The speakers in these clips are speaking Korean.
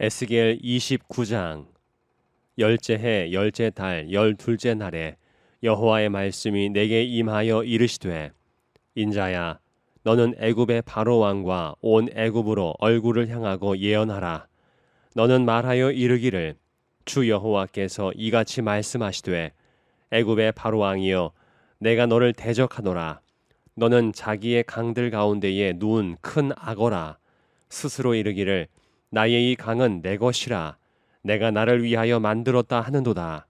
에스겔 29장 열째 해 열째 달 열둘째 날에 여호와의 말씀이 내게 임하여 이르시되 인자야 너는 애굽의 바로 왕과 온 애굽으로 얼굴을 향하고 예언하라. 너는 말하여 이르기를 주 여호와께서 이같이 말씀하시되 애굽의 바로 왕이여 내가 너를 대적하노라. 너는 자기의 강들 가운데에 누운 큰 악어라. 스스로 이르기를 나의 이 강은 내 것이라. 내가 나를 위하여 만들었다 하는도다.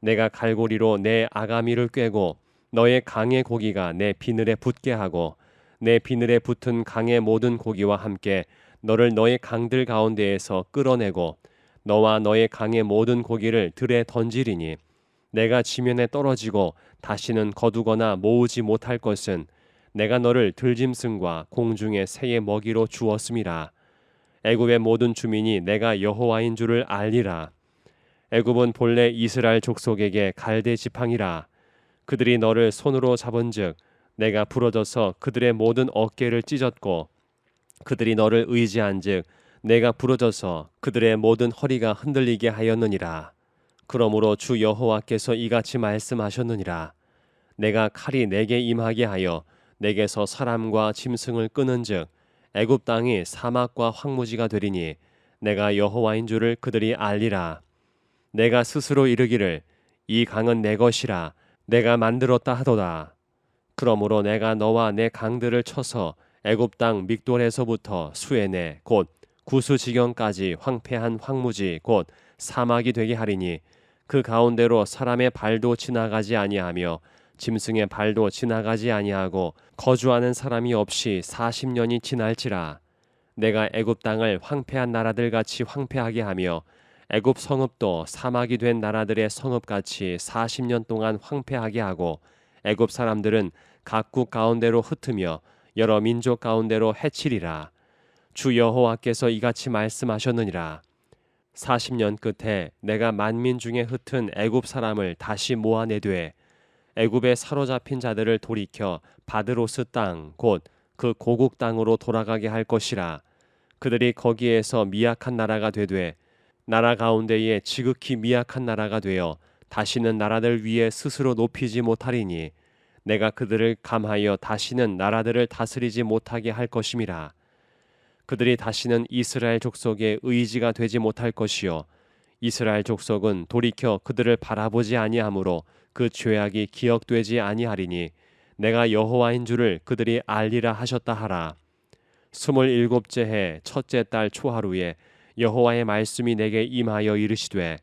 내가 갈고리로 내 아가미를 꿰고 너의 강의 고기가 내 비늘에 붙게 하고 내 비늘에 붙은 강의 모든 고기와 함께 너를 너의 강들 가운데에서 끌어내고 너와 너의 강의 모든 고기를 들에 던지리니 내가 지면에 떨어지고 다시는 거두거나 모으지 못할 것은 내가 너를 들짐승과 공중의 새의 먹이로 주었음이라 애굽의 모든 주민이 내가 여호와인 줄을 알리라. 애굽은 본래 이스라엘 족속에게 갈대 지팡이라. 그들이 너를 손으로 잡은즉 내가 부러져서 그들의 모든 어깨를 찢었고 그들이 너를 의지한즉 내가 부러져서 그들의 모든 허리가 흔들리게 하였느니라. 그러므로 주 여호와께서 이같이 말씀하셨느니라. 내가 칼이 내게 임하게 하여 내게서 사람과 짐승을 끄는즉 애굽 땅이 사막과 황무지가 되리니 내가 여호와인 줄을 그들이 알리라. 내가 스스로 이르기를 이 강은 내 것이라 내가 만들었다 하도다. 그러므로 내가 너와 내 강들을 쳐서 애굽 땅 믹돌에서부터 수에네 곧 구수 지경까지 황폐한 황무지 곧 사막이 되게 하리니 그 가운데로 사람의 발도 지나가지 아니하며 짐승의 발도 지나가지 아니하고 거주하는 사람이 없이 40년이 지날지라. 내가 애굽 땅을 황폐한 나라들 같이 황폐하게 하며 애굽 성읍도 사막이 된 나라들의 성읍 같이 40년 동안 황폐하게 하고 애굽 사람들은 각국 가운데로 흩으며 여러 민족 가운데로 해치리라. 주 여호와께서 이같이 말씀하셨느니라. 40년 끝에 내가 만민 중에 흩은 애굽 사람을 다시 모아내되 애굽에 사로잡힌 자들을 돌이켜 바드로스 땅 곧 그 고국 땅으로 돌아가게 할 것이라. 그들이 거기에서 미약한 나라가 되되 나라 가운데에 지극히 미약한 나라가 되어 다시는 나라들 위에 스스로 높이지 못하리니 내가 그들을 감하여 다시는 나라들을 다스리지 못하게 할 것임이라. 그들이 다시는 이스라엘 족속의 의지가 되지 못할 것이요. 이스라엘 족속은 돌이켜 그들을 바라보지 아니하므로 그 죄악이 기억되지 아니하리니 내가 여호와인 줄을 그들이 알리라 하셨다 하라. 스물일곱째 해 첫째 달 초하루에 여호와의 말씀이 내게 임하여 이르시되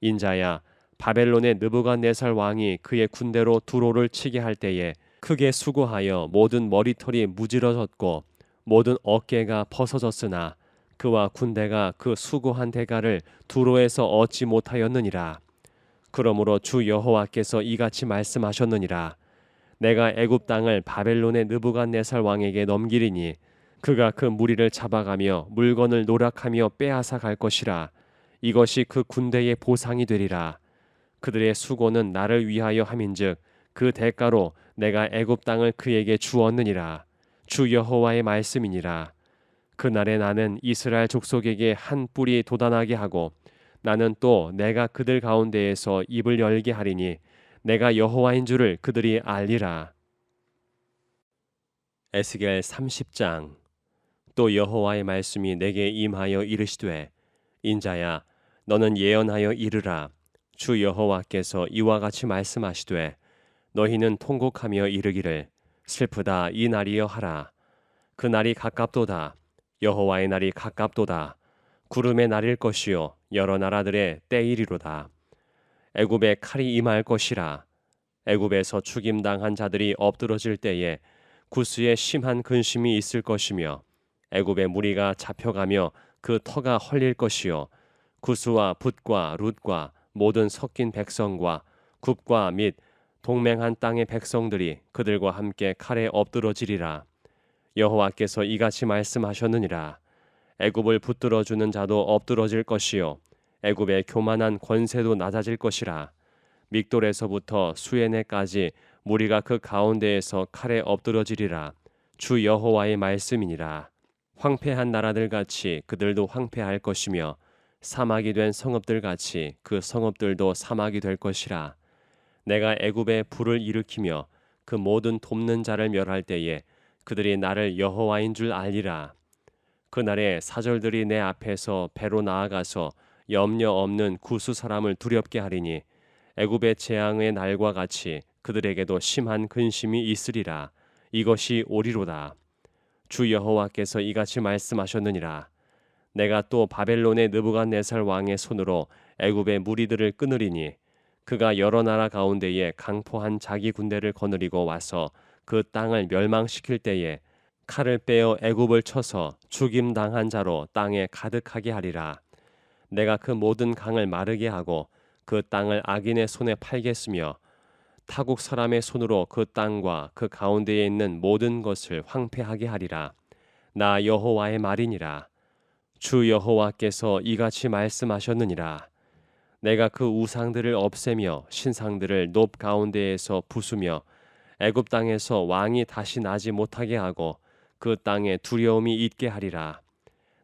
인자야 바벨론의 느부갓네살 왕이 그의 군대로 두로를 치게 할 때에 크게 수고하여 모든 머리털이 무지러졌고 모든 어깨가 벗어졌으나 그와 군대가 그 수고한 대가를 두로에서 얻지 못하였느니라. 그러므로 주 여호와께서 이같이 말씀하셨느니라. 내가 애굽 땅을 바벨론의 느부갓네살 왕에게 넘기리니 그가 그 무리를 잡아가며 물건을 노락하며 빼앗아 갈 것이라. 이것이 그 군대의 보상이 되리라. 그들의 수고는 나를 위하여 함인즉 그 대가로 내가 애굽 땅을 그에게 주었느니라. 주 여호와의 말씀이니라. 그날에 나는 이스라엘 족속에게 한 뿔이 도단하게 하고 나는 또 내가 그들 가운데에서 입을 열게 하리니 내가 여호와인 줄을 그들이 알리라. 에스겔 30장. 또 여호와의 말씀이 내게 임하여 이르시되 인자야 너는 예언하여 이르라. 주 여호와께서 이와 같이 말씀하시되 너희는 통곡하며 이르기를 슬프다 이 날이여 하라. 그 날이 가깝도다 여호와의 날이 가깝도다 구름의 날일 것이요 여러 나라들의 때이리로다. 애굽에 칼이 임할 것이라. 애굽에서 죽임 당한 자들이 엎드러질 때에 구스에 심한 근심이 있을 것이며 애굽의 무리가 잡혀가며 그 터가 헐릴 것이요 구스와 붓과 룻과 모든 섞인 백성과 굽과 및 동맹한 땅의 백성들이 그들과 함께 칼에 엎드러지리라 여호와께서 이같이 말씀하셨느니라 애굽을 붙들어 주는 자도 엎드러질 것이요. 애굽의 교만한 권세도 낮아질 것이라. 믹돌에서부터 수에네까지 무리가 그 가운데에서 칼에 엎드러지리라. 주 여호와의 말씀이니라. 황폐한 나라들 같이 그들도 황폐할 것이며 사막이 된 성읍들 같이 그 성읍들도 사막이 될 것이라. 내가 애굽에 불을 일으키며 그 모든 돕는 자를 멸할 때에 그들이 나를 여호와인 줄 알리라 그날에 사절들이 내 앞에서 배로 나아가서 염려 없는 구수 사람을 두렵게 하리니 애굽의 재앙의 날과 같이 그들에게도 심한 근심이 있으리라. 이것이 오리로다. 주 여호와께서 이같이 말씀하셨느니라. 내가 또 바벨론의 느부갓네살 왕의 손으로 애굽의 무리들을 끊으리니 그가 여러 나라 가운데에 강포한 자기 군대를 거느리고 와서 그 땅을 멸망시킬 때에 칼을 빼어 애굽을 쳐서 죽임 당한 자로 땅에 가득하게 하리라. 내가 그 모든 강을 마르게 하고 그 땅을 악인의 손에 팔겠으며 타국 사람의 손으로 그 땅과 그 가운데에 있는 모든 것을 황폐하게 하리라. 나 여호와의 말이니라. 주 여호와께서 이같이 말씀하셨느니라. 내가 그 우상들을 없애며 신상들을 높 가운데에서 부수며 애굽 땅에서 왕이 다시 나지 못하게 하고 그 땅에 두려움이 있게 하리라.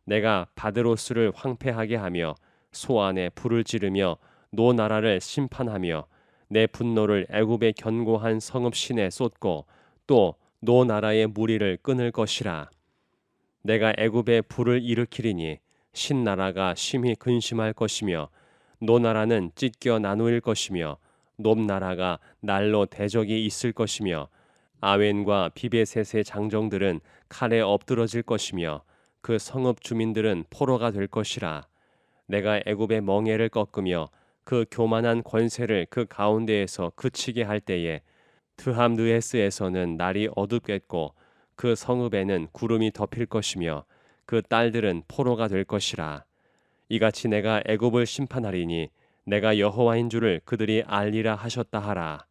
내가 바드로스를 황폐하게 하며 소 안에 불을 지르며 노 나라를 심판하며 내 분노를 애굽의 견고한 성읍 신에 쏟고 또 노 나라의 무리를 끊을 것이라. 내가 애굽에 불을 일으키리니 신 나라가 심히 근심할 것이며 노 나라는 찢겨 나누일 것이며 높 나라가 날로 대적이 있을 것이며 아웬과 비베셋의 장정들은 칼에 엎드러질 것이며 그 성읍 주민들은 포로가 될 것이라. 내가 애굽의 멍에를 꺾으며 그 교만한 권세를 그 가운데에서 그치게 할 때에 트함느에스에서는 날이 어둡겠고 그 성읍에는 구름이 덮일 것이며 그 딸들은 포로가 될 것이라. 이같이 내가 애굽을 심판하리니 내가 여호와인 줄을 그들이 알리라 하셨다 하라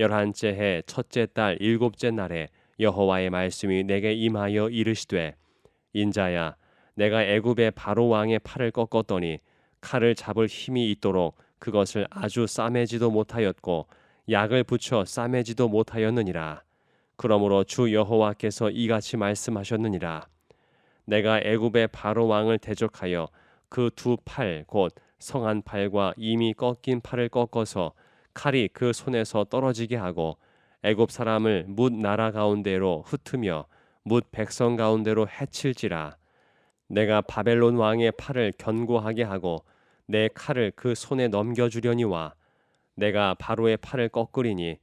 열한째 해 첫째 달 일곱째 날에 여호와의 말씀이 내게 임하여 이르시되 인자야 내가 애굽의 바로 왕의 팔을 꺾었더니 칼을 잡을 힘이 있도록 그것을 아주 싸매지도 못하였고 약을 붙여 싸매지도 못하였느니라. 그러므로 주 여호와께서 이같이 말씀하셨느니라. 내가 애굽의 바로 왕을 대적하여 그 두 팔 곧 성한 팔과 이미 꺾인 팔을 꺾어서 칼이 그 손에서 떨어지게 하고 애굽 사람을 뭇 나라 가운데로 흩으며 뭇 백성 가운데로 해칠지라. 내가 바벨론 왕의 팔을 견고하게 하고 내 칼을 그 손에 넘겨주려니와 내가 바로의 팔을 꺾으리니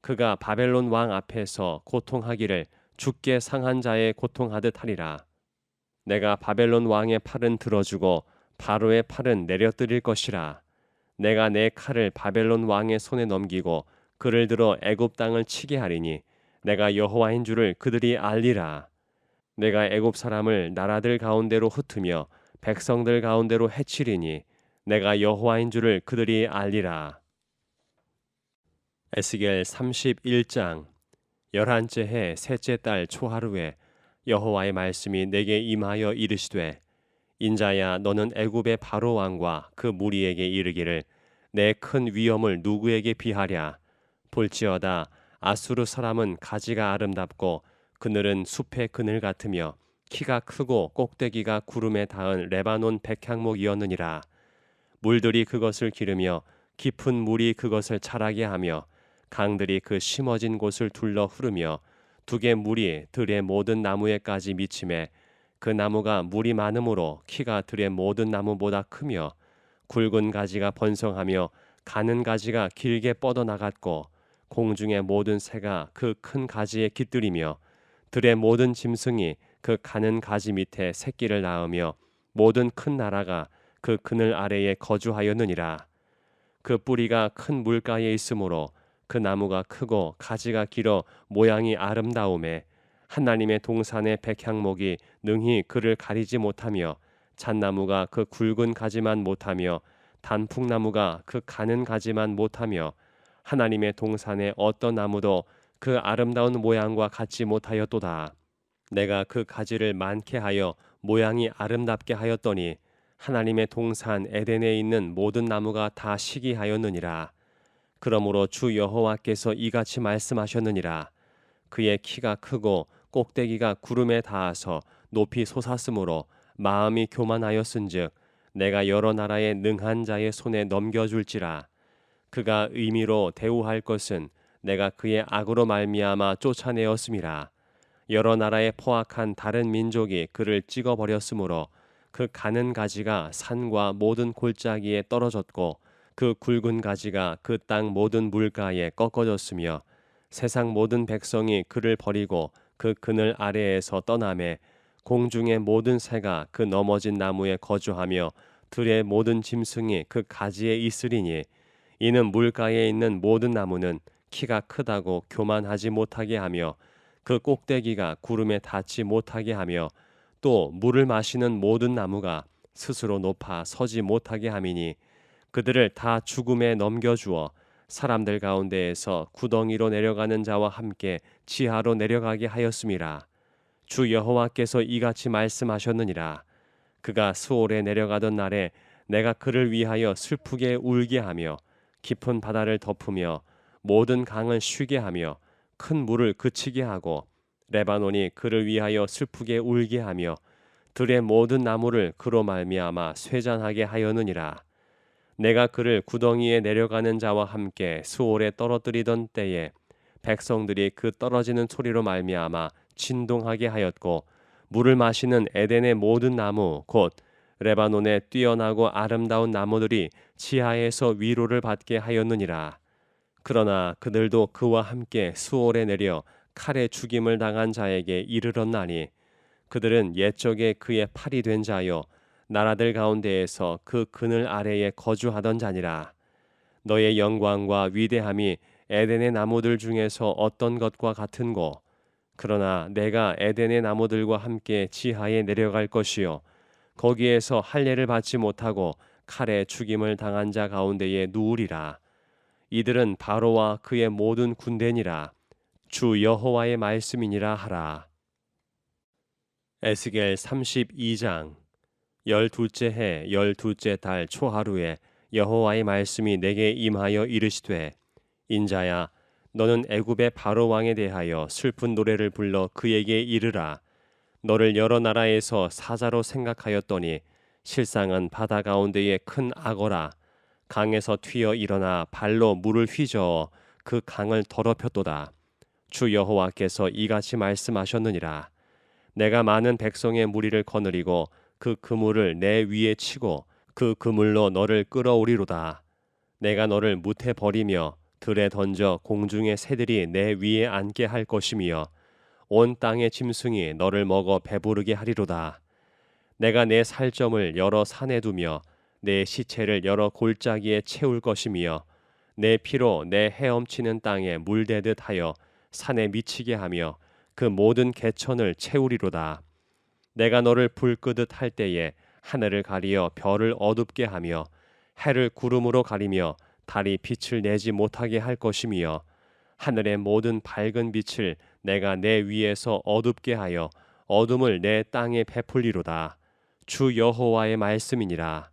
그가 바벨론 왕 앞에서 고통하기를 죽게 상한 자의 고통하듯 하리라. 내가 바벨론 왕의 팔은 들어주고 바로의 팔은 내려뜨릴 것이라 내가 내 칼을 바벨론 왕의 손에 넘기고 그를 들어 애굽 땅을 치게 하리니 내가 여호와인 줄을 그들이 알리라 내가 애굽 사람을 나라들 가운데로 흩으며 백성들 가운데로 해치리니 내가 여호와인 줄을 그들이 알리라. 에스겔 31장 열한째 해 셋째 달 초하루에 여호와의 말씀이 내게 임하여 이르시되 인자야 너는 애굽의 바로 왕과 그 무리에게 이르기를 내 큰 위엄을 누구에게 비하랴? 볼지어다 아수르 사람은 가지가 아름답고 그늘은 숲의 그늘 같으며 키가 크고 꼭대기가 구름에 닿은 레바논 백향목이었느니라. 물들이 그것을 기르며 깊은 물이 그것을 자라게 하며 강들이 그 심어진 곳을 둘러 흐르며 두개 물이 들의 모든 나무에까지 미침에 그 나무가 물이 많으므로 키가 들의 모든 나무보다 크며 굵은 가지가 번성하며 가는 가지가 길게 뻗어 나갔고 공중의 모든 새가 그 큰 가지에 깃들이며 들의 모든 짐승이 그 가는 가지 밑에 새끼를 낳으며 모든 큰 나라가 그 그늘 아래에 거주하였느니라. 그 뿌리가 큰 물가에 있으므로 그 나무가 크고 가지가 길어 모양이 아름다움에 하나님의 동산의 백향목이 능히 그를 가리지 못하며 잣나무가 그 굵은 가지만 못하며 단풍나무가 그 가는 가지만 못하며 하나님의 동산의 어떤 나무도 그 아름다운 모양과 같지 못하였도다. 내가 그 가지를 많게 하여 모양이 아름답게 하였더니 하나님의 동산 에덴에 있는 모든 나무가 다 시기하였느니라. 그러므로 주 여호와께서 이같이 말씀하셨느니라. 그의 키가 크고 꼭대기가 구름에 닿아서 높이 솟았으므로 마음이 교만하였은즉 내가 여러 나라의 능한 자의 손에 넘겨줄지라. 그가 의미로 대우할 것은 내가 그의 악으로 말미암아 쫓아내었음이라. 여러 나라의 포악한 다른 민족이 그를 찍어 버렸으므로 그 가는 가지가 산과 모든 골짜기에 떨어졌고 그 굵은 가지가 그 땅 모든 물가에 꺾어졌으며 세상 모든 백성이 그를 버리고 그 그늘 아래에서 떠나매 공중의 모든 새가 그 넘어진 나무에 거주하며 들의 모든 짐승이 그 가지에 있으리니 이는 물가에 있는 모든 나무는 키가 크다고 교만하지 못하게 하며 그 꼭대기가 구름에 닿지 못하게 하며 또 물을 마시는 모든 나무가 스스로 높아 서지 못하게 함이니 그들을 다 죽음에 넘겨주어 사람들 가운데에서 구덩이로 내려가는 자와 함께 지하로 내려가게 하였음이라 주 여호와께서 이같이 말씀하셨느니라. 그가 수올에 내려가던 날에 내가 그를 위하여 슬프게 울게 하며 깊은 바다를 덮으며 모든 강을 쉬게 하며 큰 물을 그치게 하고 레바논이 그를 위하여 슬프게 울게 하며 들의 모든 나무를 그로 말미암아 쇠잔하게 하였느니라 내가 그를 구덩이에 내려가는 자와 함께 수올에 떨어뜨리던 때에 백성들이 그 떨어지는 소리로 말미암아 진동하게 하였고 물을 마시는 에덴의 모든 나무 곧 레바논의 뛰어나고 아름다운 나무들이 지하에서 위로를 받게 하였느니라. 그러나 그들도 그와 함께 수올에 내려 칼에 죽임을 당한 자에게 이르렀나니 그들은 옛적에 그의 팔이 된 자요 나라들 가운데에서 그 그늘 아래에 거주하던 자니라. 너의 영광과 위대함이 에덴의 나무들 중에서 어떤 것과 같은고? 그러나 내가 에덴의 나무들과 함께 지하에 내려갈 것이요. 거기에서 할례를 받지 못하고 칼에 죽임을 당한 자 가운데에 누우리라. 이들은 바로와 그의 모든 군대니라. 주 여호와의 말씀이니라 하라. 에스겔 32장 열둘째 해 열둘째 달 초하루에 여호와의 말씀이 내게 임하여 이르시되 인자야 너는 애굽의 바로 왕에 대하여 슬픈 노래를 불러 그에게 이르라. 너를 여러 나라에서 사자로 생각하였더니 실상은 바다 가운데에 큰 악어라. 강에서 튀어 일어나 발로 물을 휘저어 그 강을 더럽혔도다. 주 여호와께서 이같이 말씀하셨느니라. 내가 많은 백성의 무리를 거느리고 그 그물을 내 위에 치고 그 그물로 너를 끌어오리로다 내가 너를 무태 버리며 들에 던져 공중의 새들이 내 위에 앉게 할 것이며 온 땅의 짐승이 너를 먹어 배부르게 하리로다 내가 내 살점을 여러 산에 두며 내 시체를 여러 골짜기에 채울 것이며 내 피로 내 헤엄치는 땅에 물대듯 하여 산에 미치게 하며 그 모든 개천을 채우리로다. 내가 너를 불 끄듯 할 때에 하늘을 가리어 별을 어둡게 하며 해를 구름으로 가리며 달이 빛을 내지 못하게 할 것이며 하늘의 모든 밝은 빛을 내가 내 위에서 어둡게 하여 어둠을 내 땅에 베풀리로다. 주 여호와의 말씀이니라.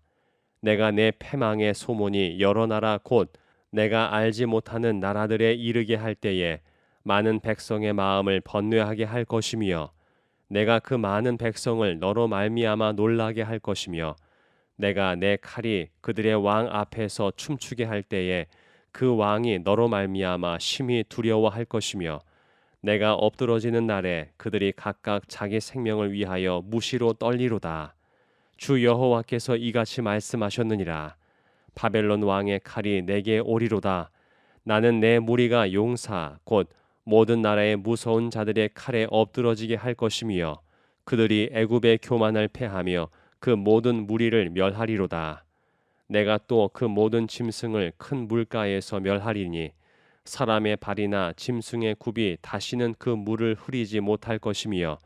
내가 내 패망의 소문이 여러 나라 곧 내가 알지 못하는 나라들에 이르게 할 때에 많은 백성의 마음을 번뇌하게 할 것이며 내가 그 많은 백성을 너로 말미암아 놀라게 할 것이며 내가 내 칼이 그들의 왕 앞에서 춤추게 할 때에 그 왕이 너로 말미암아 심히 두려워할 것이며 내가 엎드러지는 날에 그들이 각각 자기 생명을 위하여 무시로 떨리로다. 주 여호와께서 이같이 말씀하셨느니라. 바벨론 왕의 칼이 내게 오리로다. 나는 내 무리가 용사 곧 모든 나라의 무서운 자들의 칼에 엎드러지게 할 것이며 그들이 애굽의 교만을 패하며 그 모든 무리를 멸하리로다. 내가 또 그 모든 짐승을 큰 물가에서 멸하리니 사람의 발이나 짐승의 굽이 다시는 그 물을 흐리지 못할 것이며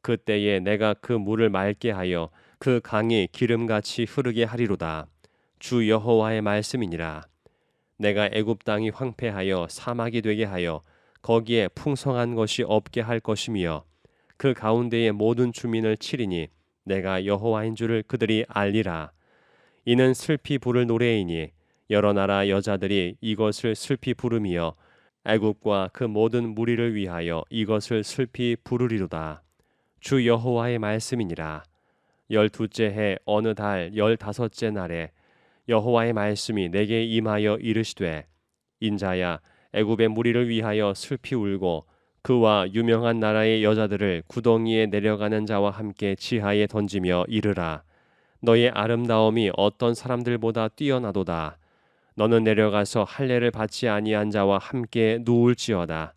그때에 내가 그 물을 맑게 하여 그 강이 기름같이 흐르게 하리로다. 주 여호와의 말씀이니라. 내가 애굽 땅이 황폐하여 사막이 되게 하여 거기에 풍성한 것이 없게 할 것이며 그 가운데의 모든 주민을 치리니 내가 여호와인 줄을 그들이 알리라. 이는 슬피 부를 노래이니 여러 나라 여자들이 이것을 슬피 부르며 애국과 그 모든 무리를 위하여 이것을 슬피 부르리로다. 주 여호와의 말씀이니라. 열두째 해 어느 달 열다섯째 날에 여호와의 말씀이 내게 임하여 이르시되 인자야 애굽의 무리를 위하여 슬피 울고 그와 유명한 나라의 여자들을 구덩이에 내려가는 자와 함께 지하에 던지며 이르라. 너의 아름다움이 어떤 사람들보다 뛰어나도다. 너는 내려가서 할례를 받지 아니한 자와 함께 누울지어다.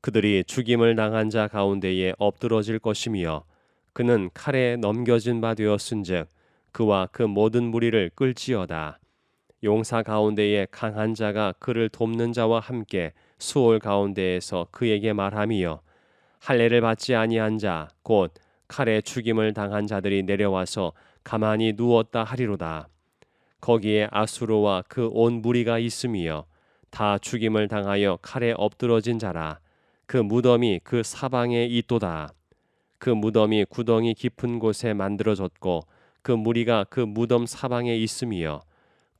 그들이 죽임을 당한 자 가운데에 엎드러질 것이며 그는 칼에 넘겨진 바 되었은즉 그와 그 모든 무리를 끌지어다 용사 가운데에 강한 자가 그를 돕는 자와 함께 수월 가운데에서 그에게 말하미여 할례를 받지 아니한 자 곧 칼에 죽임을 당한 자들이 내려와서 가만히 누웠다 하리로다. 거기에 아수르와 그 온 무리가 있으며 다 죽임을 당하여 칼에 엎드러진 자라. 그 무덤이 그 사방에 있도다. 그 무덤이 구덩이 깊은 곳에 만들어졌고 그 무리가 그 무덤 사방에 있으며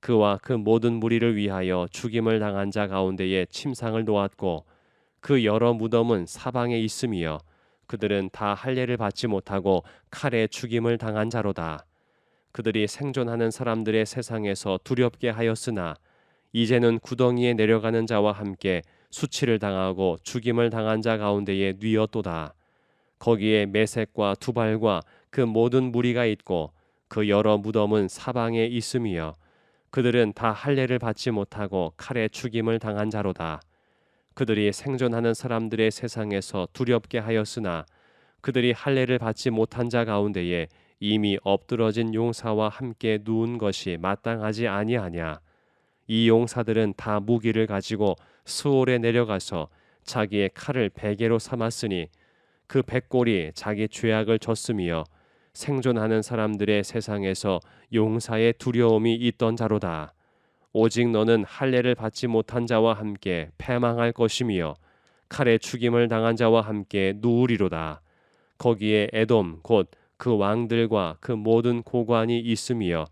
그와 그 모든 무리를 위하여 죽임을 당한 자 가운데에 침상을 놓았고 그 여러 무덤은 사방에 있으며 그들은 다 할례를 받지 못하고 칼에 죽임을 당한 자로다. 그들이 생존하는 사람들의 세상에서 두렵게 하였으나 이제는 구덩이에 내려가는 자와 함께 수치를 당하고 죽임을 당한 자 가운데에 뉘었도다. 거기에 메색과 두발과 그 모든 무리가 있고 그 여러 무덤은 사방에 있으며 그들은 다 할례를 받지 못하고 칼에 죽임을 당한 자로다. 그들이 생존하는 사람들의 세상에서 두렵게 하였으나 그들이 할례를 받지 못한 자 가운데에 이미 엎드러진 용사와 함께 누운 것이 마땅하지 아니하냐. 이 용사들은 다 무기를 가지고 수월에 내려가서 자기의 칼을 베개로 삼았으니 그 백골이 자기 죄악을 졌으며 생존하는 사람들의 세상에서 용사의 두려움이 있던 자로다. 오직 너는 할례를 받지 못한 자와 함께 패망할 것이며 칼에 죽임을 당한 자와 함께 누우리로다. 거기에 에돔 곧 그 왕들과 그 모든 고관이 있으며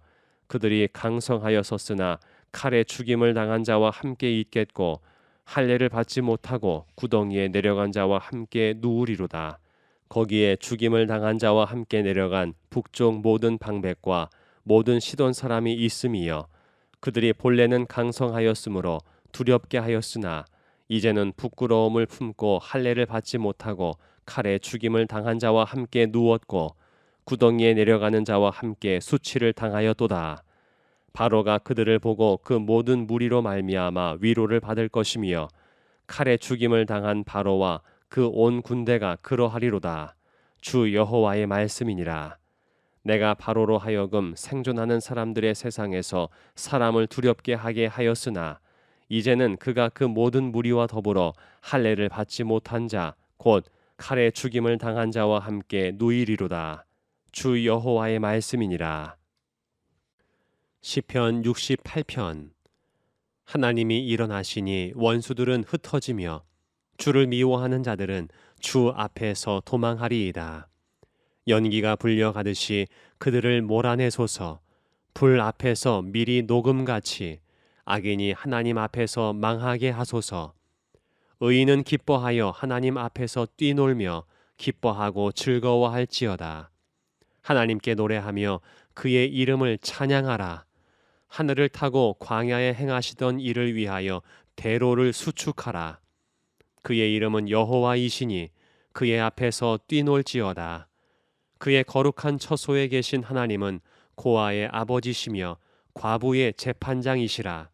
그들이 강성하여섰으나 칼에 죽임을 당한 자와 함께 있겠고 할례를 받지 못하고 구덩이에 내려간 자와 함께 누우리로다. 거기에 죽임을 당한 자와 함께 내려간 북쪽 모든 방백과 모든 시돈 사람이 있음이여 그들이 본래는 강성하였으므로 두렵게 하였으나 이제는 부끄러움을 품고 할례를 받지 못하고 칼에 죽임을 당한 자와 함께 누웠고 구덩이에 내려가는 자와 함께 수치를 당하였도다. 바로가 그들을 보고 그 모든 무리로 말미암아 위로를 받을 것이며 칼에 죽임을 당한 바로와 그 온 군대가 그러하리로다. 주 여호와의 말씀이니라. 내가 바로로 하여금 생존하는 사람들의 세상에서 사람을 두렵게 하게 하였으나 이제는 그가 그 모든 무리와 더불어 할례를 받지 못한 자 곧 칼에 죽임을 당한 자와 함께 누이리로다. 주 여호와의 말씀이니라. 시편 68편 하나님이 일어나시니 원수들은 흩어지며 주를 미워하는 자들은 주 앞에서 도망하리이다. 연기가 불려가듯이 그들을 몰아내소서 불 앞에서 미리 녹음같이 악인이 하나님 앞에서 망하게 하소서 의인은 기뻐하여 하나님 앞에서 뛰놀며 기뻐하고 즐거워할지어다. 하나님께 노래하며 그의 이름을 찬양하라. 하늘을 타고 광야에 행하시던 일을 위하여 대로를 수축하라. 그의 이름은 여호와이시니 그의 앞에서 뛰놀지어다. 그의 거룩한 처소에 계신 하나님은 고아의 아버지시며 과부의 재판장이시라.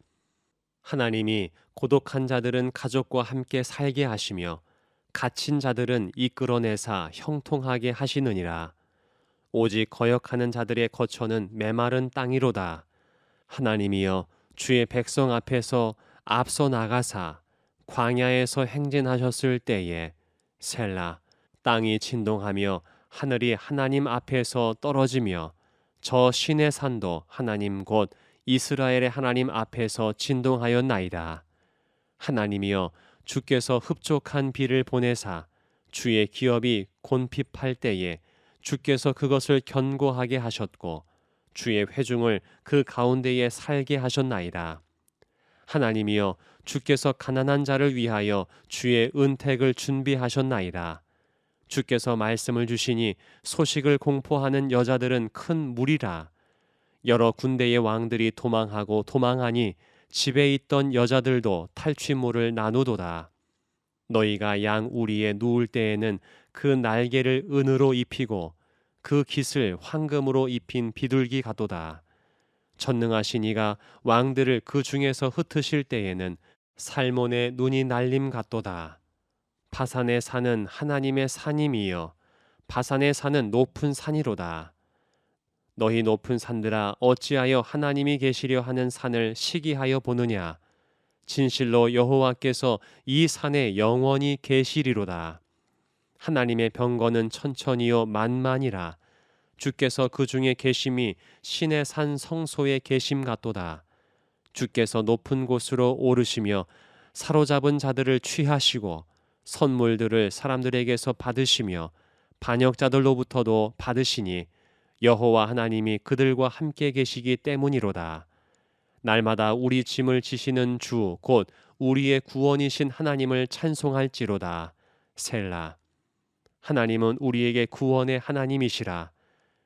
하나님이 고독한 자들은 가족과 함께 살게 하시며 갇힌 자들은 이끌어내사 형통하게 하시느니라. 오직 거역하는 자들의 거처는 메마른 땅이로다. 하나님이여 주의 백성 앞에서 앞서 나가사 광야에서 행진하셨을 때에 셀라 땅이 진동하며 하늘이 하나님 앞에서 떨어지며 저 신의 산도 하나님 곧 이스라엘의 하나님 앞에서 진동하였나이다. 하나님이여 주께서 흡족한 비를 보내사 주의 기업이 곤핍할 때에 주께서 그것을 견고하게 하셨고 주의 회중을 그 가운데에 살게 하셨나이다. 하나님이여 주께서 가난한 자를 위하여 주의 은택을 준비하셨나이다. 주께서 말씀을 주시니 소식을 공포하는 여자들은 큰 무리라. 여러 군대의 왕들이 도망하고 도망하니 집에 있던 여자들도 탈취물을 나누도다. 너희가 양 우리에 누울 때에는 그 날개를 은으로 입히고 그 깃을 황금으로 입힌 비둘기 같도다. 전능하신 이가 왕들을 그 중에서 흩으실 때에는 살몬의 눈이 날림 같도다. 바산의 산은 하나님의 산임이여 바산의 산은 높은 산이로다. 너희 높은 산들아 어찌하여 하나님이 계시려 하는 산을 시기하여 보느냐 진실로 여호와께서 이 산에 영원히 계시리로다. 하나님의 병거는 천천히요 만만이라. 주께서 그 중에 계심이 신의 산 성소에 계심 같도다. 주께서 높은 곳으로 오르시며 사로잡은 자들을 취하시고 선물들을 사람들에게서 받으시며 반역자들로부터도 받으시니 여호와 하나님이 그들과 함께 계시기 때문이로다. 날마다 우리 짐을 지시는 주 곧 우리의 구원이신 하나님을 찬송할지로다. 셀라. 하나님은 우리에게 구원의 하나님이시라.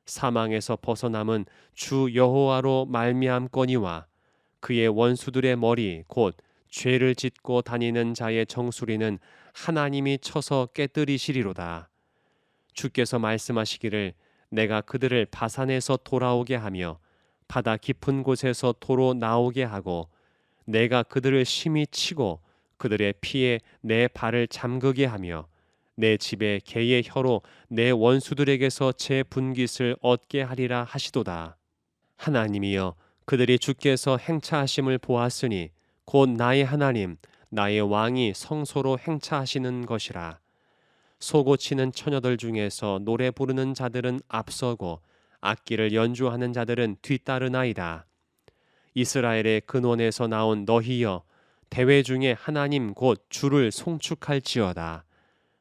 사망에서 벗어남은 주 여호와로 말미암거니와 그의 원수들의 머리 곧 죄를 짓고 다니는 자의 정수리는 하나님이 쳐서 깨뜨리시리로다. 주께서 말씀하시기를 내가 그들을 바산에서 돌아오게 하며 바다 깊은 곳에서 도로 나오게 하고 내가 그들을 심히 치고 그들의 피에 내 발을 잠그게 하며 내 집에 개의 혀로 내 원수들에게서 제 분깃을 얻게 하리라 하시도다. 하나님이여 그들이 주께서 행차하심을 보았으니 곧 나의 하나님 나의 왕이 성소로 행차하시는 것이라. 소고치는 처녀들 중에서 노래 부르는 자들은 앞서고 악기를 연주하는 자들은 뒤따르나이다. 이스라엘의 근원에서 나온 너희여 대회 중에 하나님 곧 주를 송축할지어다.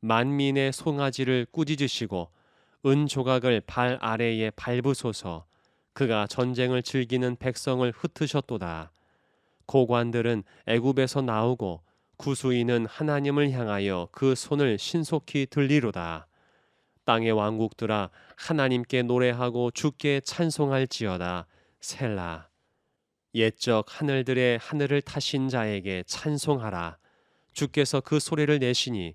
만민의 송아지를 꾸짖으시고 은 조각을 발 아래에 밟으소서. 그가 전쟁을 즐기는 백성을 흩으셨도다. 고관들은 애굽에서 나오고 구수인은 하나님을 향하여 그 손을 신속히 들리로다. 땅의 왕국들아 하나님께 노래하고 주께 찬송할지어다 셀라 옛적 하늘들의 하늘을 타신 자에게 찬송하라 주께서 그 소리를 내시니